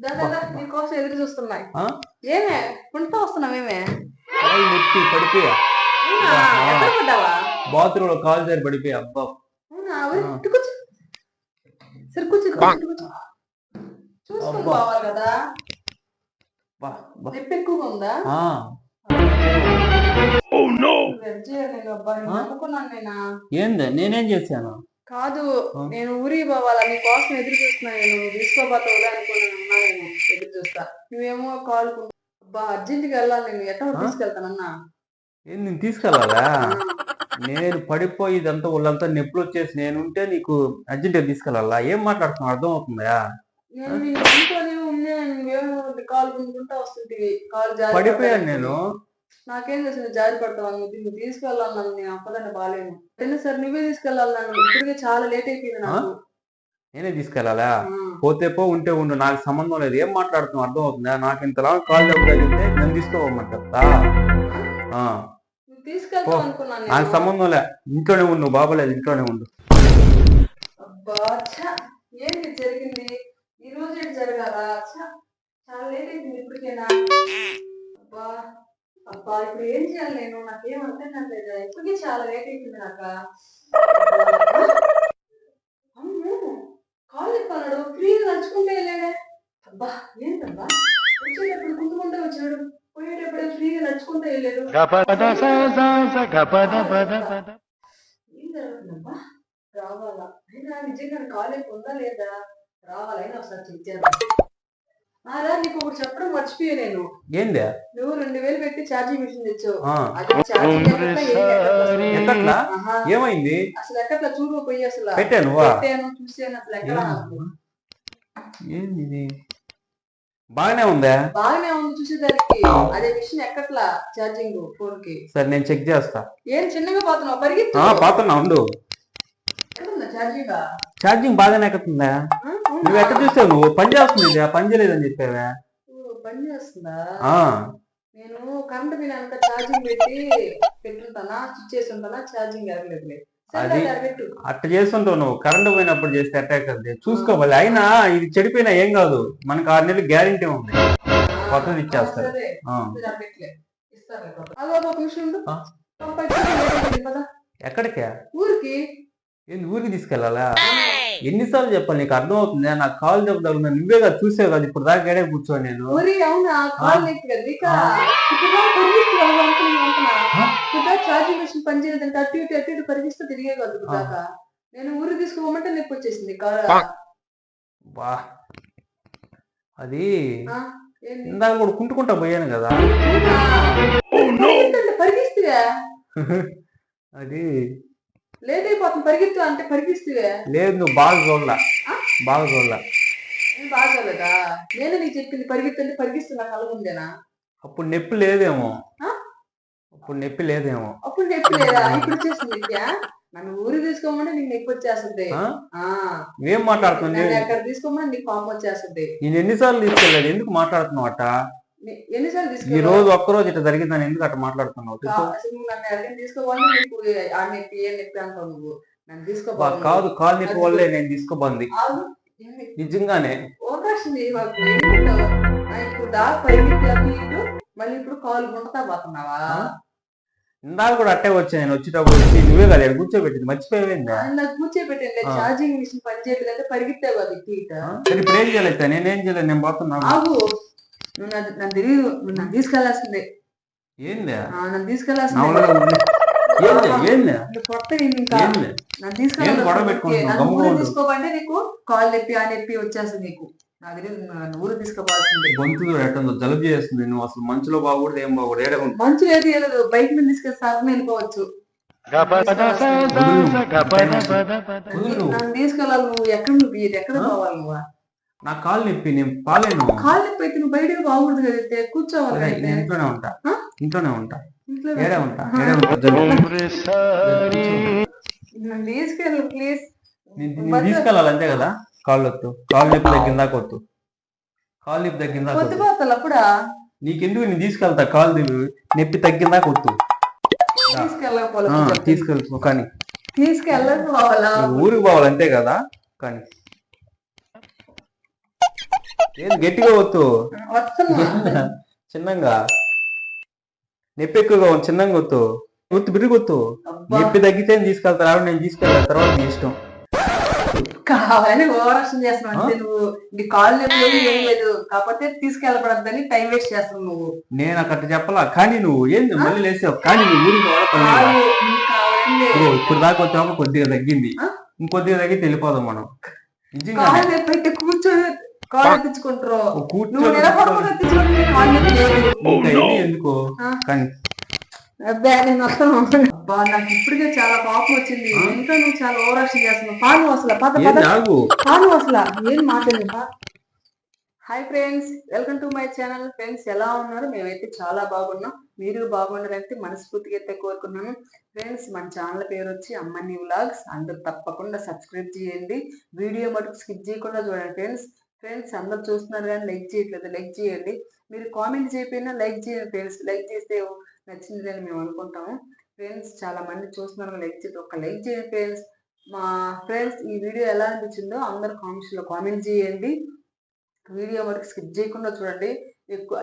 దాదా నీకోసం ఎదురు చూస్తున్నాయి? ఏమే? పుంటూ వస్తున్నావు ఏమే? నొప్పి పడిపోయా? అవునా? ఎక్కడ పడ్డావా? బాత్రూమ్లో కాలు జారి పడిపోయా అబ్బా. సరే కూర్చో చూసుకొని. పోవాలి కదా. బా, బా. నొప్పి ఎక్కువగా ఉందా? నేనా ఏంది? నేనేం చేశాను? కాదు? నేను ఊరికి పోవాలా? నీ కోసం ఎదురు చూస్తున్నా నేను. తీసుకోబోతావులే అనుకుని ఉన్నా నేను ఎదురు చూస్తా. నువ్వేమో కాల్ అబ్బా అర్జెంట్గా వెళ్ళాలి నేను. ఎట్లా? తీసుకెళ్తానన్నా ఏంది నేను తీసుకెళ్ళాలా? నేను పడిపోయి ఇదంతా వాళ్ళంతా నొప్పులు వచ్చేసి నేను ఉంటే నీకు అర్జెంట్ తీసుకెళ్ళాలా? ఏం మాట్లాడుతున్నావు? అర్థం అవుతుందా పడిపోయాను. నేను. నాకేం నువ్వు జారి పడతావు నువ్వు నువ్వు తీసుకెళ్ళాలన్నాను నేను అప్పదాన్ని బాగాలేను అంటే సార్ నువ్వే తీసుకెళ్ళాలన్నాను ఇప్పటికే చాలా లేట్ అయిపోయింది నాకు. నేనే తీసుకెళ్ళాలా. పోతే పో ఉంటే ఉండు. నాకు సంబంధం లేదు. ఏం మాట్లాడుతున్నావు? అర్థం అవుతుందా నాకు ఇంతలా కాల్ తగిలితే నేను అనుకున్నాను నాకు. సంబంధం లే. ఇంట్లోనే ఉండు. బాబాలేదు ఇంట్లోనే ఉండు. ఏంటి జరిగింది? ఈ రోజు జరగాల? చాలా లేట్ అయిపోయింది ఇప్పటికేనా అబ్బా ఇప్పుడు ఏం చేయాలి నేను? నాకేం అర్థం కాలేదు ఇప్పటికే చాలా లేట్ అయిపోయింది నాక? అవును కాల్ చెప్పన్నాడు ఫ్రీగా నడుచుకుంటే వెళ్ళాడే. అబ్బా ఏంటబ్బా? వచ్చేటప్పుడు గుంతుకుంటే వచ్చాడు పోయేటప్పుడు ఫ్రీగా నడుచుకుంటే వెళ్ళాడు. ఏం జరుగుతుందబ్బా? రావాలా? అయినా నిజంగా కాలేజ్ ఉందా లేదా? రావాలైనా ఒకసారి చెక్ చేద్దాం. నీకు ఒకటి చెప్పడం మర్చిపోయా నేను. ఏంది? నువ్వు రెండు వేలు పెట్టి ఛార్జింగ్ మిషన్ తెచ్చావు. ఏమైంది? అసలు ఎక్కట్లా? చూడు పోయి అసలు. పెట్టాను చూసాను అసలు ఎక్కడ నాకు. ఏంది ఇది బాగానే ఉందా? బాగానే ఉంది చూసేదానికి. అదే మిషన్ ఎక్కట్లా? ఛార్జింగ్ ఫోన్కి సరే నేను చెక్ చేస్తా. ఏం చిన్నగా పోతున్నావు? పరిగెత్తు. ఆ పాతున్నా ఉండు. ఛార్జింగ్? బాగానే ఎక్కుతుందా నువ్వు ఎక్కడ చూసావు? నువ్వు పని చేస్తుంది పని చేయలేదని చెప్పావా? పని చేస్తుందా? ఆ, నేను కరెంట్ బిల్ అంతా ఛార్జింగ్ పెట్టి పెట్టుంటానా స్విచ్ చేసి ఉంటానా ఛార్జింగ్ ఎరగలేదులే అది- పెట్టు అట్ట చేస్తుంటావు నువ్వు. కరెంట్ పోయినప్పుడు చేస్తే అటాక్ అది. చూసుకోవాలి. అయినా ఇది చెడిపోయినా ఏం కాదు. మనకు ఆరు నెలలు గ్యారంటీ ఉంది. కొత్తది ఇచ్చేస్తారు. ఎక్కడికే? ఊరికి? ఏంది ఊరికి తీసుకెళ్ళాలా? ఎన్నిసార్లు చెప్పాలి నీకు అర్థం అవుతుంది నాకు కాల్ చెప్తాను నువ్వే కదా చూసావు కదా ఇప్పుడు దాకా ఏడే కూర్చోని నేను. ఊరి ఛార్జింగ్ మెషిన్ పని చేయలేదంటే అటు ఇటు అటు ఇటు పరిగిస్తూ తిరిగే కదా ఇప్పుడు దాకా. నేను ఊరికి తీసుకోమంటే నొప్పి వచ్చేసింది కాల్. బా. అది? ఇందాక కూడా కుంటుకుంటా పోయాను కదా? పరిగెత్తండి, పరిగిస్తువే అది లేట్ అయిపోతుంది పరిగెత్తు అంటే పరిగిస్తువే లేదు నువ్వు బాగా చూడలా బాగా చూడలా నేను బాగోలేదా నేను నీకు చెప్పింది పరిగెత్తండి పరిగిస్తున్నా కళ్ళ ముందేనా? అప్పుడు నొప్పి లేదేమో? అప్పుడు నొప్పి లేదేమో. అప్పుడు నొప్పి లేదా? ఇప్పుడు నిత్య నన్ను ఊరికి తీసుకోమంటే నీకు నొప్పి వచ్చేస్తుంది. మాట్లాడుతుంది నన్ను ఎక్కడ తీసుకోమని నీకు పాపం వచ్చేస్తుంది. నేను ఎన్నిసార్లు తీసుకెళ్ళాడు ఎందుకు మాట్లాడుతున్నావు అట్ట? ఈ? రోజు ఒక్క రోజు ఇట్లా జరిగిందని ఎందుకు అట్ట మాట్లాడుతున్నావు కాదు కాలు నొప్పి వల్లే నేను తీసుకోబంది? నిజంగానే. మళ్ళీ ఇప్పుడు కాలు గుంటతా పోతున్నావా? ఇందాక కూడా అట్టే వచ్చా నేను వచ్చేటప్పుడు వచ్చి నువ్వే కదా కూర్చోబెట్టింది నాకు కూర్చోబెట్టండి ఆ. ఛార్జింగ్ మిషన్ పని చేయలేదంటే పరిగెత్తావు అది ఇప్పుడు ఏం చేయలేదు నేనేం చేయలేదు నేను పోతున్నాను ఆగు. నువ్వు నన్ను తెలియదు నువ్వు నన్ను తీసుకెళ్ళాల్సిందే ఏంది? నన్ను తీసుకెళ్ళాల్సిందే. ఏంది? ఏంది? ఏంది? ఏంది? ఏంది నీకు. కాల్ నొప్పి ఆ నొప్పి వచ్చేస్తుంది నీకు. తెలియదు ఊరు తీసుకోవాల్సిందే గొంతు ఎట్టుందో జలుబు చేస్తుంది. నువ్వు అసలు మంచులో బాగూడదు ఏం ఏడ ఉంది? మంచి లేదు ఏం లేదు బైక్ మీద తీసుకెళ్ళి వెళ్ళిపోవచ్చు. నన్ను తీసుకెళ్ళాలి నువ్వు. ఎక్కడ నువ్వు? ఎక్కడ? పోవాలి నువ్వు? నా కాలు నొప్పి నేను పాలేను. కాల్ నొప్పి నువ్వు బయటకు బాగుండదు కదా అయితే కూర్చోవాలి సరే, అయితే నేను ఇంట్లోనే ఉంటా? ఇంట్లోనే ఉంటా. ఏడే ఉంటా. ఏడే తీసుకెళ్ళు ప్లీజ్ తీసుకెళ్ళాలి అంతే కదా? కాళ్ళు వద్దు కాళ్ళు నొప్పి తగ్గిందాక వద్దు కాళ్ళు నొప్పి వద్దు పొద్దుపోతాను అప్పుడా? నీకెందుకు నేను తీసుకెళ్తా? కాళ్ళు నొప్పి- నొప్పి తగ్గిందాక వద్దు తీసుకెళ్ళకపోవాలి ఆ, తీసుకెళ్ళిపో కానీ తీసుకెళ్ళకపోవాలా ఊరికి పోవాలి అంతే కదా? కానీ ఏది గట్టిగా వద్దు? చిన్నంగా. నొప్పి ఎక్కువగా ఉంది చిన్నంగా వద్దు. గుర్తు బిరిగొత్తు అబ్బా. నొప్పి తగ్గితే తీసుకెళ్తారు ఆవిడ నేను తీసుకెళ్తాను తర్వాత నీ ఇష్టం. కావాలని ఓవరాక్షన్ చేస్తున్నావు అంతే నువ్వు నీ కాళ్ళు లేదు, ఏం లేదు. కాకపోతే తీసుకెళ్ళబడద్దని టైం వేస్ట్ చేస్తున్నావు నువ్వు. నేను అక్కడ చెప్పలా కానీ నువ్వు ఏంది మళ్ళీ లేసావు కానీ నువ్వు ఊరికి ఇప్పుడు దాకా వచ్చాక కొద్దిగా తగ్గింది? ఇంకొద్దిగా తగ్గి వెళ్ళిపోదాం మనం. నిజంగా నువ్వు నిలబడకుండా ఎత్తించుకుంటే ఎందుకు. కానీ అబ్బా నేను అబ్బా నాకు ఇప్పటికే చాలా కోపం వచ్చింది. ఇంకా నువ్వు చాలా ఓవరాక్షన్ చేస్తున్నావు. పాను అసలు పద పద. పాను అసలు ఏం మాట్లాడి hi friends welcome to my channel friends ఎలా ఉన్నారు? మేమైతే చాలా బాగున్నాం. మీరు బాగుండాలంటే మనస్ఫూర్తిగా అయితే కోరుకున్నాను. ఫ్రెండ్స్ మన ఛానల్ పేరు వచ్చి అమ్మని వ్లాగ్స్. అందరూ తప్పకుండా సబ్స్క్రైబ్ చేయండి. వీడియో మటుకు స్కిప్ చేయకుండా చూడండి ఫ్రెండ్స్ ఫ్రెండ్స్ అందరు చూస్తున్నారు కానీ లైక్ చేయట్లేదు. లైక్ చేయండి. మీరు కామెంట్ చేయకపోయినా లైక్ చేయండి ఫ్రెండ్స్ లైక్ చేస్తే నచ్చింది అని మేము అనుకుంటాము. ఫ్రెండ్స్ చాలా మంది చూస్తున్నారు. లైక్ చేయండి ఒక లైక్ చేయండి ఫ్రెండ్స్ మా ఫ్రెండ్స్ ఈ వీడియో ఎలా అనిపించిందో అందరు కామెంట్స్లో కామెంట్ చేయండి. వీడియో వరకు స్కిప్ చేయకుండా చూడండి. ఎక్కువ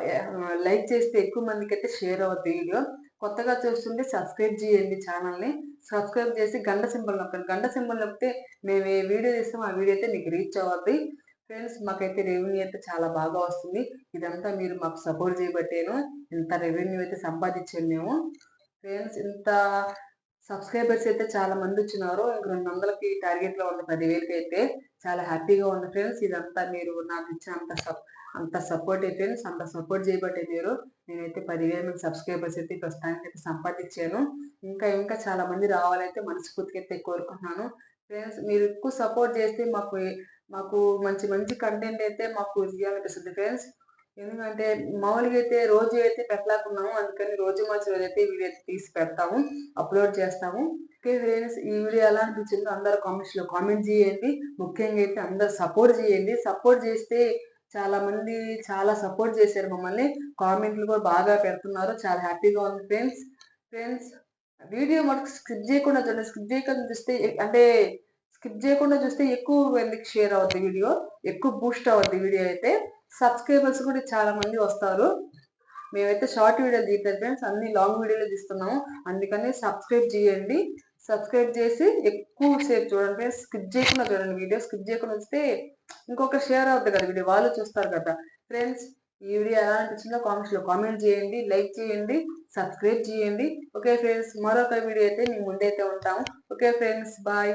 లైక్ చేస్తే ఎక్కువ మందికి అయితే షేర్ అవుతుంది వీడియో కొత్తగా చూస్తుంటే సబ్స్క్రైబ్ చేయండి ఛానల్ని సబ్స్క్రైబ్ చేసి గంట సింబల్ నొక్కండి. గంట సింబల్ నొక్కితే మేము ఏ వీడియో తీస్తామో ఆ వీడియో అయితే మీకు రీచ్ అవుద్ది. ఫ్రెండ్స్ మాకైతే రెవెన్యూ అయితే చాలా బాగా వస్తుంది. ఇదంతా మీరు మాకు సపోర్ట్ చేయబట్టేను. ఇంత రెవెన్యూ అయితే సంపాదించాను మేము. ఫ్రెండ్స్ ఇంత సబ్స్క్రైబర్స్ అయితే చాలా మంది వచ్చినారు. ఇంక రెండు వందలకి టార్గెట్లో ఉన్న పదివేలకి అయితే చాలా హ్యాపీగా ఉంది ఫ్రెండ్స్ ఇదంతా మీరు నాకు ఇచ్చిన అంత సప్ అంత సపోర్ట్ ఫ్రెండ్స్ అంత సపోర్ట్ చేయబట్టే మీరు. నేనైతే పదివేల మంది సబ్స్క్రైబర్స్ అయితే ప్రస్తుతానికి అయితే సంపాదించాను. ఇంకా ఇంకా చాలా మంది రావాలైతే మనస్ఫూర్తికి అయితే కోరుకుంటున్నాను. ఫ్రెండ్స్ మీరు ఎక్కువ సపోర్ట్ చేస్తే మాకు మాకు మంచి మంచి కంటెంట్ అయితే మాకు ఇవ్వాలనిపిస్తుంది ఫ్రెండ్స్ ఎందుకంటే మామూలుగా అయితే రోజు అయితే పెట్టలేకున్నాము. అందుకని రోజు మంచి రోజు అయితే వీడియో అయితే తీసి పెడతాము అప్లోడ్ చేస్తాము. ఓకే ఫ్రెండ్స్ ఈ వీడియో ఎలా అనిపించిందో అందరు కామెంట్స్లో కామెంట్ చేయండి. ముఖ్యంగా అయితే అందరు సపోర్ట్ చేయండి. సపోర్ట్ చేస్తే చాలా మంది చాలా సపోర్ట్ చేశారు మమ్మల్ని. కామెంట్లు కూడా బాగా పెడుతున్నారు. చాలా హ్యాపీగా ఉంది ఫ్రెండ్స్ ఫ్రెండ్స్ వీడియో మనకు స్కిప్ చేయకుండా చూడండి స్కిప్ చేయకుండా చూస్తే అంటే స్కిప్ చేయకుండా చూస్తే ఎక్కువ మందికి షేర్ అవుద్ది వీడియో ఎక్కువ బూస్ట్ అవుద్ది వీడియో అయితే సబ్స్క్రైబర్స్ కూడా చాలా మంది వస్తారు. మేమైతే షార్ట్ వీడియోలు తీయట్లేదు ఫ్రెండ్స్ అన్ని లాంగ్ వీడియోలు తీస్తున్నాము. అందుకని సబ్స్క్రైబ్ చేయండి. సబ్స్క్రైబ్ చేసి ఎక్కువ సేపు చూడండి ఫ్రెండ్స్ స్కిప్ చేయకుండా చూడండి వీడియో స్కిప్ చేయకుండా వస్తే ఇంకొక షేర్ అవుతుంది కదా వీడియో వాళ్ళు చూస్తారు కదా. ఫ్రెండ్స్ ఈ వీడియో ఎలా అనిపించిందో కామెంట్స్లో కామెంట్ చేయండి లైక్ చేయండి సబ్స్క్రైబ్ చేయండి. ఓకే ఫ్రెండ్స్ మరొక వీడియో అయితే మేము ముందైతే ఉంటాము. Okay friends bye